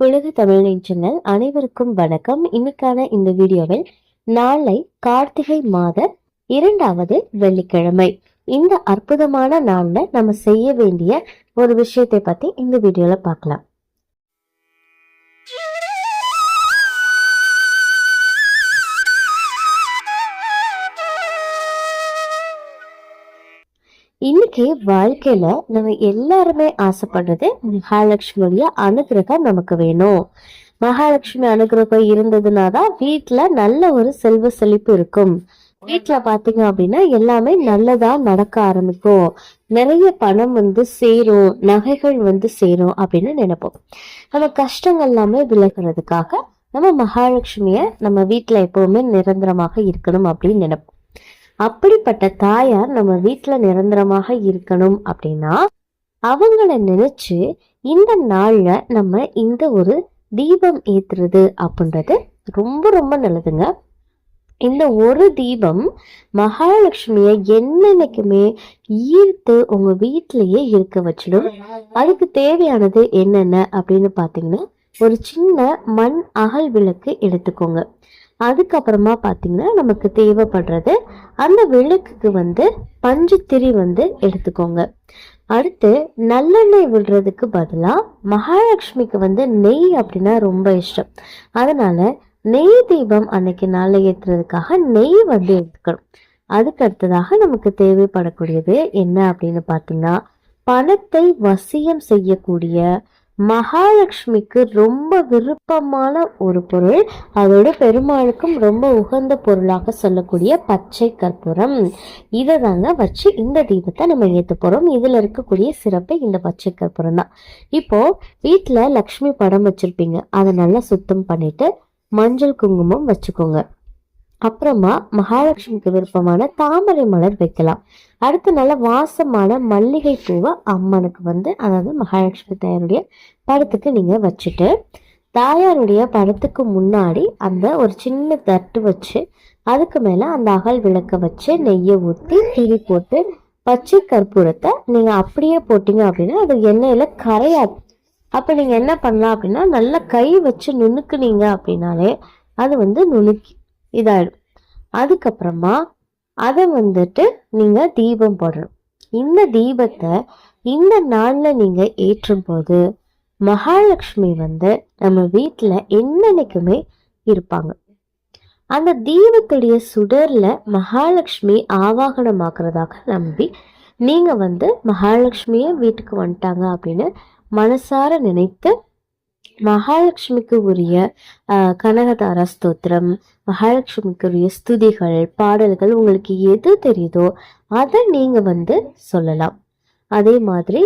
உலக தமிழ் நெஞ்சங்கள் அனைவருக்கும் வணக்கம். இன்னைக்கான இந்த வீடியோவில் நாளை கார்த்திகை மாத இரண்டாவது வெள்ளிக்கிழமை. இந்த அற்புதமான நாளில் நம்ம செய்ய வேண்டிய ஒரு விஷயத்தை பத்தி இந்த வீடியோல பார்க்கலாம். இன்னைக்கு வாழ்க்கையில நம்ம எல்லாருமே ஆசைப்படுறது மகாலட்சுமியுடைய அனுகிரகம் நமக்கு வேணும். மகாலட்சுமி அனுகிரகம் இருந்ததுனா தான் வீட்டுல நல்ல ஒரு செல்வ செழிப்பு இருக்கும். வீட்டுல பாத்தீங்க அப்படின்னா எல்லாமே நல்லதா நடக்க ஆரம்பிக்கும். நிறைய பணம் வந்து சேரும் நகைகள் வந்து சேரும் அப்படின்னு நினைப்போம். நம்ம கஷ்டங்கள் எல்லாமே விலகிறதுக்காக நம்ம மகாலட்சுமிய நம்ம வீட்டுல எப்பவுமே நிரந்தரமாக இருக்கணும் அப்படின்னு நினைப்போம். அப்படிப்பட்ட தாயார் நம்ம வீட்டுல நிரந்தரமாக இருக்கணும் அப்படின்னா அவங்கள நினைச்சு இந்த நாள்ல நம்ம இந்த ஒரு தீபம் ஏத்துறது அப்படின்றது ரொம்ப ரொம்ப நல்லதுங்க. இந்த ஒரு தீபம் மகாலட்சுமியை என்னென்னைக்குமே ஈர்த்து உங்க வீட்டிலேயே இருக்க வச்சிடும். அதுக்கு தேவையானது என்னென்ன அப்படின்னு பாத்தீங்கன்னா ஒரு சின்ன மண் அகல் விளக்கு எடுத்துக்கோங்க. அதுக்கப்புறமா பார்த்தீங்கன்னா நமக்கு தேவைப்படுறது அந்த விளக்குக்கு வந்து பஞ்சுத்திரி வந்து எடுத்துக்கோங்க. அடுத்து நல்லெண்ணெய் விடுறதுக்கு பதிலாக மகாலட்சுமிக்கு வந்து நெய் அப்படின்னா ரொம்ப இஷ்டம். அதனால நெய் தீபம் அன்னைக்கு நாளில் ஏற்றுறதுக்காக நெய் வந்து எடுத்துக்கணும். அதுக்கு அடுத்ததாக நமக்கு தேவைப்படக்கூடியது என்ன அப்படின்னு பார்த்தீங்கன்னா பணத்தை வசியம் செய்யக்கூடிய மகாலட்சுமிக்கு ரொம்ப விருப்பமான ஒரு பொருள். அதோட பெருமாளுக்கும் ரொம்ப உகந்த பொருளாக சொல்லக்கூடிய பச்சை கற்பூரம். இதை தாங்க வச்சு இந்த தீபத்தை நம்ம ஏற்ற போகிறோம் இதில் இருக்கக்கூடிய சிறப்பு இந்த பச்சை கற்பூரம் தான். இப்போது வீட்டில் லக்ஷ்மி படம் வச்சுருப்பீங்க. அதை நல்லா சுத்தம் பண்ணிவிட்டு மஞ்சள் குங்குமம் வச்சுக்கோங்க. அப்புறமா மகாலட்சுமிக்கு விருப்பமான தாமரை மலர் வைக்கலாம். அடுத்து நல்ல வாசமான மல்லிகை பூவை அம்மனுக்கு வந்து அதாவது மகாலட்சுமி தாயாருடைய படத்துக்கு நீங்க வச்சுட்டு தாயாருடைய படத்துக்கு முன்னாடி அந்த ஒரு சின்ன தட்டு வச்சு அதுக்கு மேல அந்த அகல் விளக்க வச்சு நெய்யை ஊற்றி திரி போட்டு பச்சை கற்பூரத்தை நீங்கள் அப்படியே போட்டிங்க அப்படின்னா அது எண்ணெயில கரையாது. அப்போ நீங்க என்ன பண்ணலாம் அப்படின்னா நல்லா கை வச்சு நுணுக்குனீங்க அப்படின்னாலே அது வந்து நுணுக்கி இதாயிடும். அதுக்கப்புறமா அதை வந்துட்டு நீங்கள் தீபம் போடணும். இந்த தீபத்தை இந்த நாளில் நீங்கள் ஏற்றும் போது மகாலட்சுமி வந்து நம்ம வீட்டில் என்னன்னைக்குமே இருப்பாங்க. அந்த தீபத்துடைய சுடரில் மகாலட்சுமி ஆவாகனமாக்குறதாக நம்பி நீங்கள் வந்து மகாலட்சுமியே வீட்டுக்கு வந்துட்டாங்க அப்படின்னு மனசார நினைத்து மகாலட்சுமிக்கு உரிய கனகதார ஸ்தோத்திரம் மகாலட்சுமிக்கு உரிய ஸ்துதிகள் பாடல்கள் உங்களுக்கு எது தெரியுதோ அதை நீங்க வந்து சொல்லலாம். அதே மாதிரி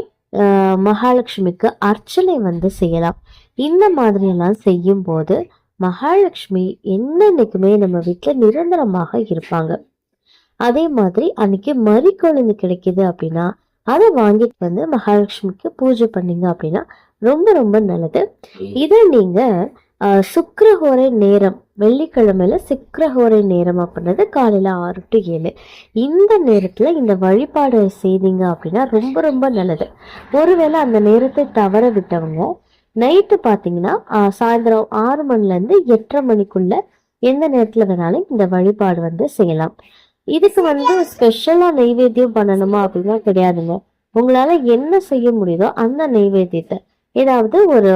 மகாலட்சுமிக்கு அர்ச்சனை வந்து செய்யலாம். இந்த மாதிரியெல்லாம் செய்யும் போது மகாலட்சுமி என்னன்னைக்குமே நம்ம வீட்டில் நிரந்தரமாக இருப்பாங்க. அதே மாதிரி அன்னைக்கு மறி குழந்தை கிடைக்குது அப்படின்னா அதை வாங்கிட்டு வந்து மகாலட்சுமிக்கு பூஜை பண்ணீங்க அப்படின்னா ரொம்ப ரொம்ப நல்லது. இதை நீங்க சுக்கரஹோரை நேரம் வெள்ளிக்கிழமையில சுக்கரஹோரை நேரம் அப்படின்றது காலையில ஆறு டு ஏழு. இந்த நேரத்துல இந்த வழிபாடு செய்தீங்க அப்படின்னா ரொம்ப ரொம்ப நல்லது. ஒருவேளை அந்த நேரத்தை தவற விட்டவங்க நைட்டு பார்த்தீங்கன்னா சாயந்தரம் ஆறு மணிலேருந்து எட்டரை மணிக்குள்ள எந்த நேரத்தில் வேணாலும் இந்த வழிபாடு வந்து செய்யலாம். இதுக்கு வந்து ஸ்பெஷலாக நெய்வேத்தியம் பண்ணணுமா அப்படின்னா கிடையாதுங்க. உங்களால் என்ன செய்ய முடியுதோ அந்த நெய்வேத்தியத்தை ஏதாவது ஒரு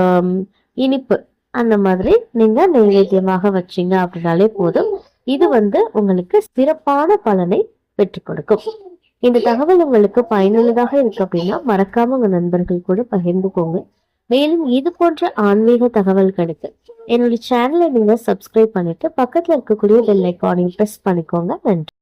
இனிப்பு அந்த மாதிரி நீங்க நைவேத்தியமாக வச்சீங்க அப்படின்னாலே போதும். இது வந்து உங்களுக்கு சிறப்பான பலனை பெற்றுக் கொடுக்கும். இந்த தகவல் உங்களுக்கு பயனுள்ளதாக இருக்கு அப்படின்னா மறக்காம உங்க நண்பர்கள் கூட பகிர்ந்துக்கோங்க. மேலும் இது போன்ற ஆன்மீக தகவல்களுக்கு என்னுடைய சேனலை நீங்க சப்ஸ்கிரைப் பண்ணிட்டு பக்கத்துல இருக்கக்கூடிய பெல் ஐக்கானையும் ப்ரெஸ் பண்ணிக்கோங்க. நன்றி.